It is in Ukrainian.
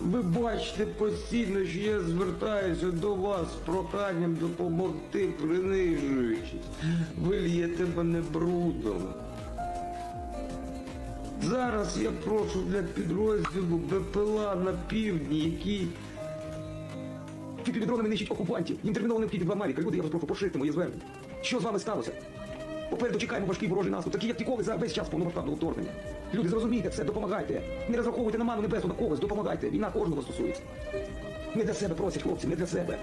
Ви бачите постійно, що я звертаюся до вас з проханням допомогти, принижуючись. Ви л'єте мене брудом. Зараз я прошу для підрозділу БПЛА на півдні, який Півдронами нищить окупантів. Їм терміново необхідні два мавіка. Люди, я вас прошу, поширте моє звернення. Що з вами сталося? Попереду чекаємо важкий ворожий наступ, такі як ніколи за весь час повномасштабного вторгнення. Люди, зрозумійте все, допомагайте. Не розраховуйте на ману небесну на когось, допомагайте. Війна кожного стосується. Не для себе просять хлопці, не для себе.